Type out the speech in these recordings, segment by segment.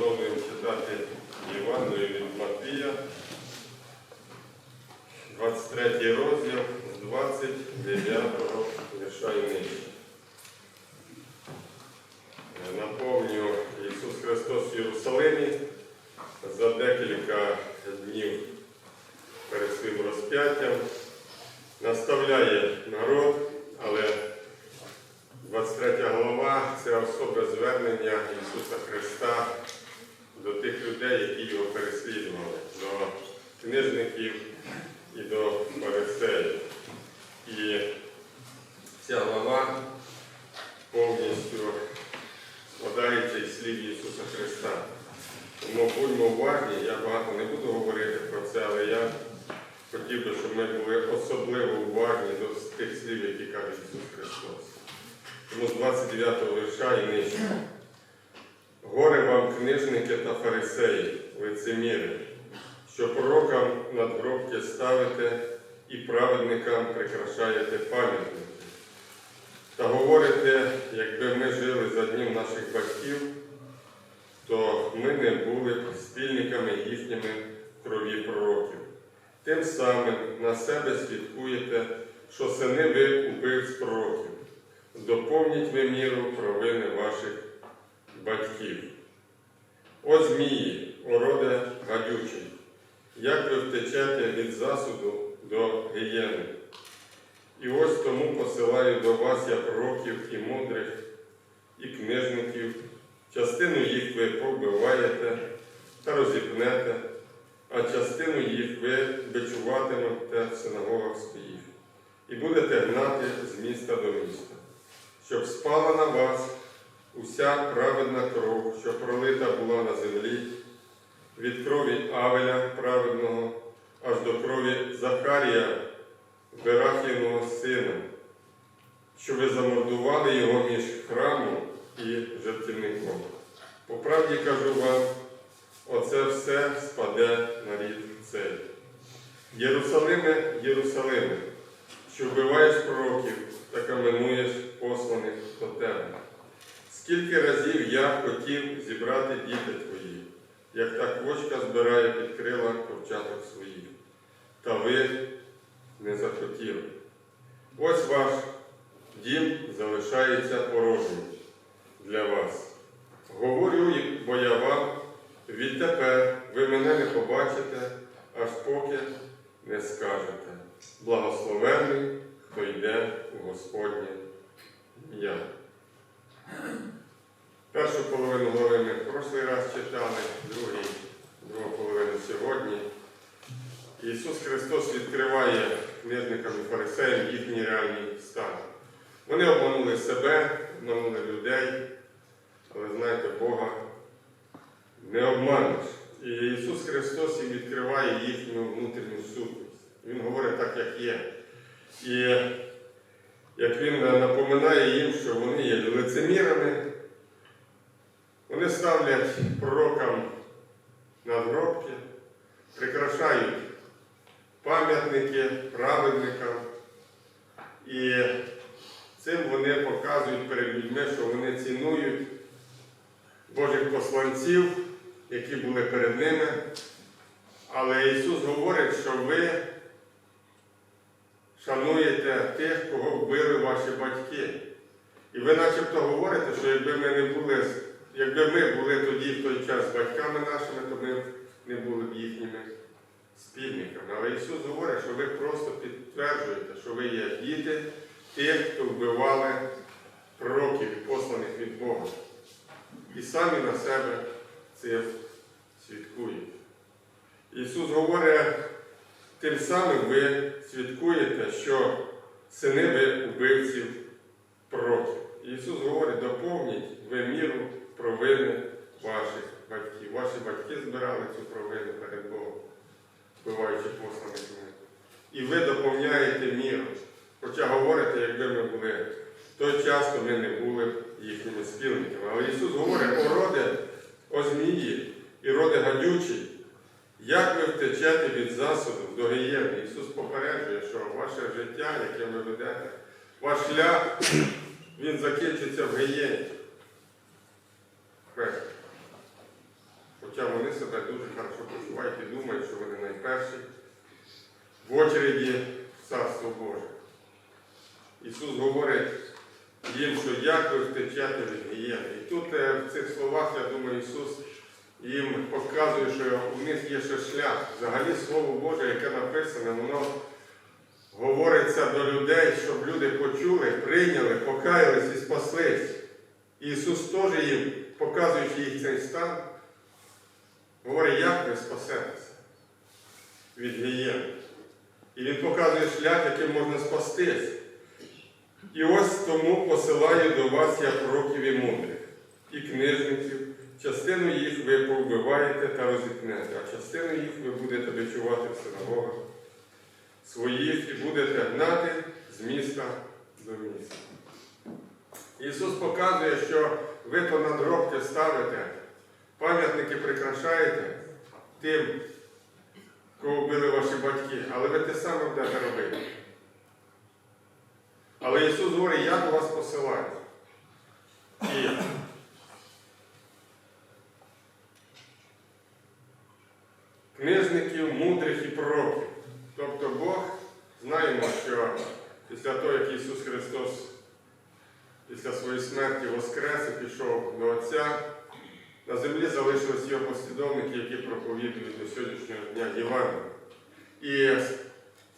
продовжуємо читати Євангелію від Матвія, 23 розділ з 29 вірша і нижче. Наповню Ісус Христос в Єрусалимі за декілька днів перед своїм розп'яттям наставляє народ, але 23 глава це особе звернення Ісуса Христа людей, які його переслідували, до книжників і до фарисеїв. І ця глава повністю складається із слів Ісуса Христа. Тому будьмо уважні, я багато не буду говорити про це, але я хотів би, щоб ми були особливо уважні до тих слів, які каже Ісус Христос. Тому з 29 вірша і нижче. Горе вам, книжники та фарисеї, лицеміри, що пророкам надгробки ставите і праведникам прикрашаєте пам'ятники. Та говорите, якби ми жили за днів наших батьків, то ми не були б спільниками їхніми крові пророків. Тим самим на себе свідкуєте, що сини ви убивць пророків. Доповніть ви міру провини ваших батьків. О змії, ороде гадючий, як ви втечете від засуду до гієни. І ось тому посилаю до вас я пророків і мудрих, і книжників. Частину їх ви побиваєте та розіпнете, а частину їх ви бичуватимете в синагогах своїх, і будете гнати з міста до міста, щоб спала на вас уся праведна кров, що пролита була на землі, від крові Авеля праведного аж до крові Захарія, Берахіного сина, що ви замордували його між храмом і жертівником. По правді кажу вам, оце все спаде на рід цей. Єрусалиме, Єрусалиме, що вбиваєш пророків та каменуєш посланих до тебе. Скільки разів я хотів зібрати діти твої, як та квочка збирає під крила ковчаток своїх, та ви не захотіли. Ось ваш дім залишається порожнім для вас. Говорю, бо я вам, відтепер ви мене не побачите, аж поки не скажете. Благословенний, хто йде у Господнє ім'я. Першу половину глави ми в прошлий раз читали, другий, другу половину сьогодні. Ісус Христос відкриває книжникам і фарисеям їхній реальний стан. Вони обманули себе, обманули людей, але знаєте, Бога не обманеш. І Ісус Христос їм відкриває їхню внутрішню сутність. Він говорить так, як є. І як Він напоминає їм, що вони є лицемірами, вони ставлять пророкам надгробки, прикрашають пам'ятники праведникам. І цим вони показують перед людьми, що вони цінують Божих посланців, які були перед ними. Але Ісус говорить, що ви шануєте тих, кого вбили ваші батьки. І ви начебто говорите, що якби ми не були, якби ми були тоді в той час батьками нашими, то ми не були б їхніми спільниками. Але Ісус говорить, що ви просто підтверджуєте, що ви є діти тих, хто вбивали пророків і посланих від Бога. І самі на себе це свідкуєте. Ісус говорить, тим самим ви свідкуєте, що сини ви убивців пророків. Ісус говорить, доповніть ви міру провини ваших батьків. Ваші батьки збирали цю провину перед Богом, вбиваючи посланих. І ви доповняєте міру. Хоча говорите, той час, коли не були їхніми спільниками. Але Ісус говорить, о роде, о змії і роде гадючі, як ви втечете від засуду до гієни. Ісус попереджує, що ваше життя, яке ви ведете, ваш шлях, він закінчиться в гієні. Хоча вони себе дуже хорошо почувають і думають, що вони найперші в очереді Царство Боже. Ісус говорить, їм, що як ви втечете від гієни. І тут е, в цих словах, я думаю, Ісус їм показує, що у них є ще шлях. Взагалі Слово Боже, яке написане, воно говориться до людей, щоб люди почули, прийняли, покаялись і спаслись. Ісус теж їм, показуючи їх цей стан, говорить, як ви спасетеся від гієни. І Він показує шлях, яким можна спастись. І ось тому посилаю до вас я пророків і мудрих, і книжників. Частину їх ви повбиваєте та розіпнете, а частину їх ви будете бичувати в синагогах своїх і будете гнати з міста до міста. Ісус показує, що ви то надгробки ставите, пам'ятники прикрашаєте тим, кого вбили ваші батьки, але ви те саме будете робити. Але Ісус говорить, я до вас посилаю. І книжників, мудрих і пророків. Тобто Бог, знаємо, що після того, як Ісус Христос після своєї смерті воскрес і пішов до Отця, на землі залишились його послідовники, які проповідують до сьогоднішнього дня Євангелія. І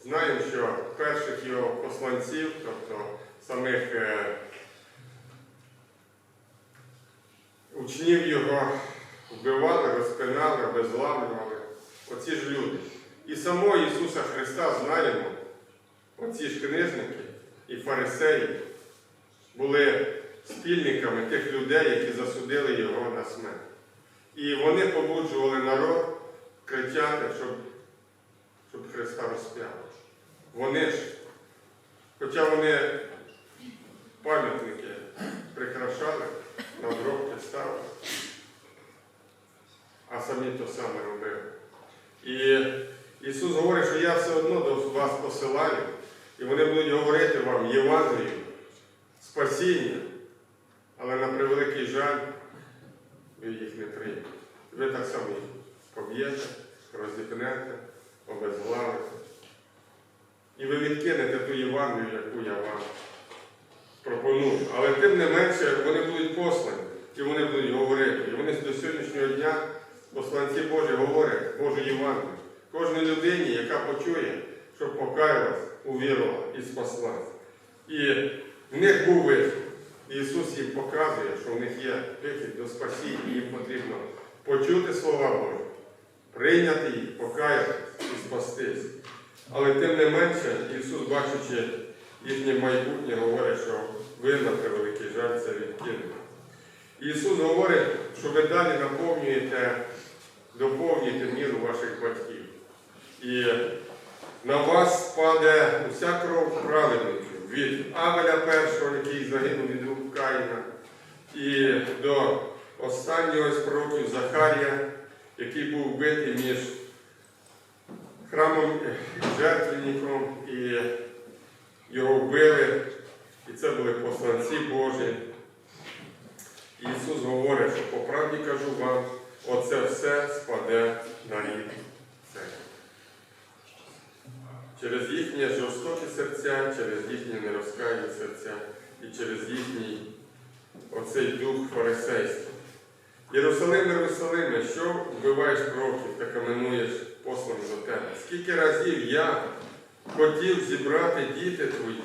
знаємо, що перших його посланців, тобто самих е, учнів його вбивали, розпинали, обезглавлювали. Оці ж люди. І самого Ісуса Христа знаємо, оці ж книжники і фарисеї були спільниками тих людей, які засудили його на смерть. І вони побуджували народ кричати, щоб, щоб Христа розп'яли. Вони ж, хоча вони пам'ятники прикрашали, надгробки ставили, а самі то саме робили. І Ісус говорить, що я все одно до вас посилаю, і вони будуть говорити вам Євангелію, спасіння, але на превеликий жаль, ви їх не приймете. Ви так само їх поб'єте, розіпнете, обезглавите. І ви відкинете ту Євангелію, яку я вам пропоную. Але тим не менше вони будуть послані, і вони будуть говорити. І вони до сьогоднішнього дня посланці Божі говорять Божу Євангелію. Кожній людині, яка почує, щоб покаялась, увірувала і спаслась. І в них був вихід. Ісус їм показує, що в них є вихід до спасіння, і їм потрібно почути слова Божі, прийняти їх, покаятись і спастись. Але тим не менше, Ісус, бачачи їхнє майбутнє, говорить, що ви на превеликий жаль це відкинули. Ісус говорить, що ви далі наповнюєте, доповнюєте міру ваших батьків. І на вас спаде уся кров праведників від Авеля першого, який загинув від рук Каїна, і до останнього з пророків Захарія, який був вбитий між храмом жертвенником, і його вбили. І це були посланці Божі. Ісус говорить, що по правді кажу вам, оце все спаде на рід церкви. Через їхні жорстокі серця, через їхні нерозкаяні серця і через їхній оцей дух фарисейства. Єрусалим, Єрусалиме, що вбиваєш кроків та каменуєш послом до тебе? Скільки разів я хотів зібрати діти твої,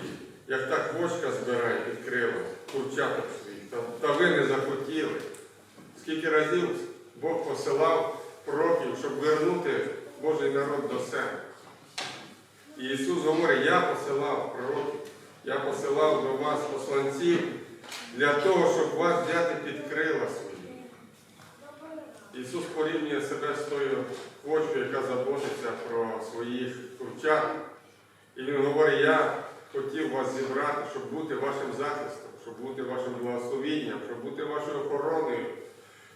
як та квочка збирає під крила, курчаток своїх, та, та ви не захотіли. Скільки разів Бог посилав пророків, щоб вернути Божий народ до себе. І Ісус говорить, я посилав пророків, я посилав до вас посланців для того, щоб вас взяти під крила. Ісус порівнює себе з тою квочкою, яка заботиться про своїх курчат. І Він говорить, я хотів вас зібрати, щоб бути вашим захистом, щоб бути вашим благословінням, щоб бути вашою охороною,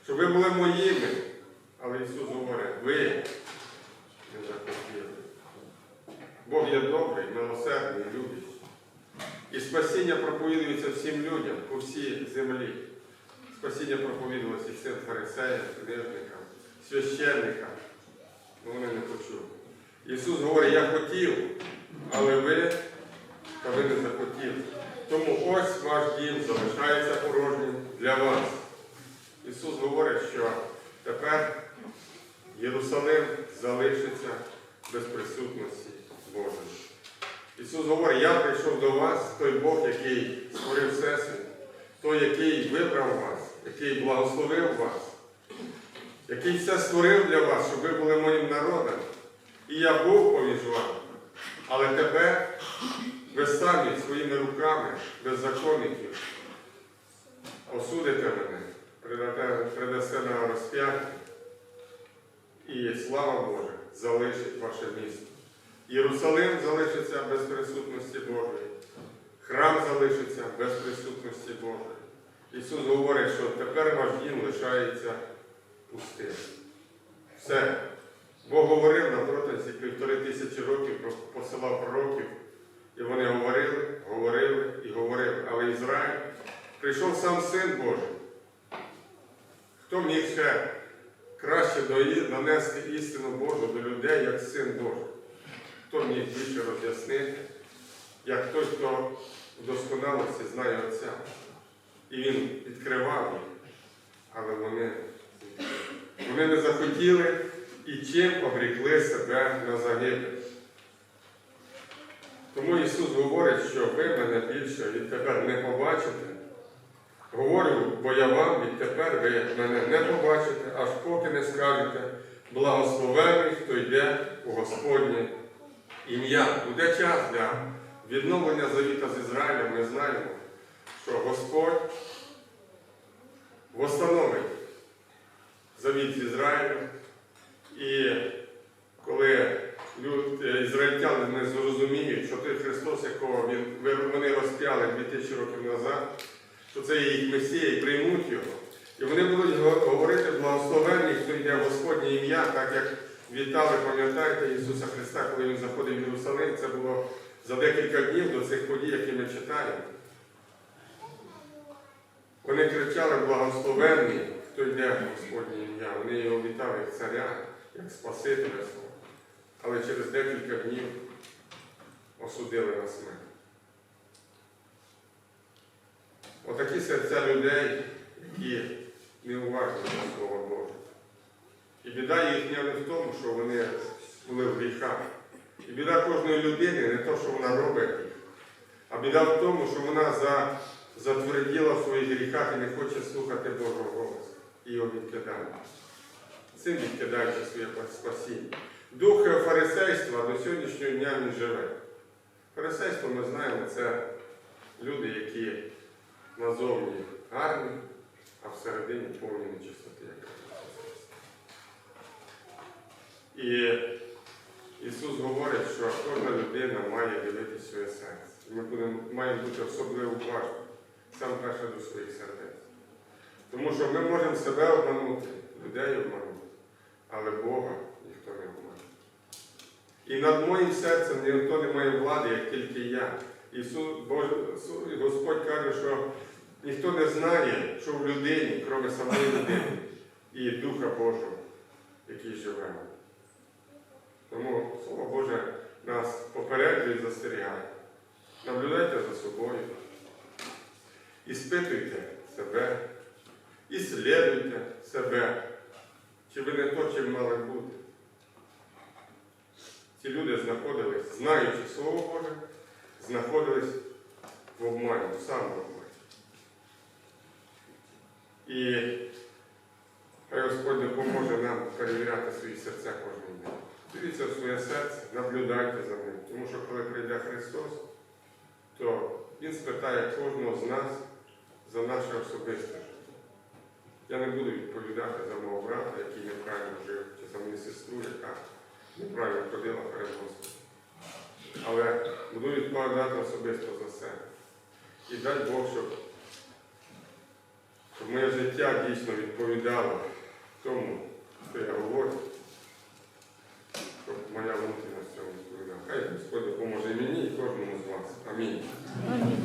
щоб ви були моїми. Але Ісус говорить, ви не захотіли. Бог є добрий, милосердний, любящий. І спасіння проповідується всім людям по всій землі. Спасіння проповідувалося цим фарисеям, книжникам, священникам. Вони не почули. Ісус говорить, я хотів, але ви, та ви не захотіли. Тому ось ваш дім залишається порожнім для вас. Ісус говорить, що тепер Єрусалим залишиться без присутності Божої. Ісус говорить, я прийшов до вас, той Бог, який створив Всесвіт, той, який вибрав вас, який благословив вас, який все створив для вас, щоб ви були моїм народом. І я був поміж вами. Але тепер ви самі своїми руками, беззаконників, осудите мене, придасте на розп'яття, і слава Божа залишить ваше місто. Єрусалим залишиться без присутності Божої, храм залишиться без присутності Божої. Ісус говорить, що тепер ваш дім лишається пустим. Все. Бог говорив на протязі півтори тисячі років, посилав пророків, і вони говорили, говорили і говорили. Але Ізраїль прийшов сам Син Божий. Хто міг ще краще донести істину Божу до людей, як Син Божий? Хто міг більше роз'яснити, як той, хто в досконалості знає Отця. І він відкривав їх, але вони, вони не захотіли і чим обрікли себе на загибель. Тому Ісус говорить, що ви мене більше відтепер не побачите. Говорю, бо я вам відтепер ви мене не побачите, аж поки не скажете, благословений, хто йде у Господнє ім'я. Буде час для відновлення завіта з Ізраїлем. Ми знаємо, що Господь восстановить завіт з Ізраїлем. І коли люд, е, ізраїльтяни не зрозуміють, що той Христос, якого він, вони розп'яли 2000 років назад, що це їх Месія, і приймуть його. І вони будуть говорити благословенний, хто йде Господнє ім'я, так як вітали, пам'ятаєте, Ісуса Христа, коли Він заходив в Єрусалим, це було за декілька днів до цих подій, які ми читаємо. Вони кричали благословенний, хто йде в Господнє ім'я. Вони його вітали як царя, як Спасителя свого. Але через декілька днів осудили на смерть. Отакі серця людей, які не уважні до Слова Боже. І біда їхня не в тому, що вони були в гріхах. І біда кожної людини не то, що вона робить а біда в тому, що вона за, затверділа в своїх гріхах і не хоче слухати Божого голосу. І його відкидає. Цим відкидаючи своє спасіння. Дух фарисейства до сьогоднішнього дня він живе. Фарисейство ми знаємо, це люди, які назовні гарні, а всередині повні нечистоти. І Ісус говорить, що кожна людина має дивитися своє серце. Ми будемо, маємо бути особливо уважні, сам перше до своїх сердець. Тому що ми можемо себе обманути, людей обманути, але Бога ніхто не обманує. І над моїм серцем ніхто не має влади, як тільки я. Ісус, Господь каже, що ніхто не знає, що в людині, крім самої людини, і Духа Божого, який живе. Тому Слово Боже нас попереджує і застерігає. Наблюдайте за собою. Іспитуйте себе, іслідуйте себе, чи ви не то, чим мали бути. Ці люди знаходились, знаючи Слово Боже, знаходились в обмані, в самому. І хай Господь допоможе нам перевіряти свої серця кожного дня. Дивіться в своє серце, наблюдайте за ним. Тому що коли прийде Христос, то Він спитає кожного з нас за наше особисте життя. Я не буду відповідати за мого брата, який неправильно жив, чи за мою сестру, яка неправильно ходила перед Господом. Але буду відповідати особисто за себе. І дай Бог, щоб, щоб моє життя дійсно відповідало тому, що я говорю, щоб моя відповідала. Хай Господь допоможе і мені, і кожному з вас. Амінь. Амінь.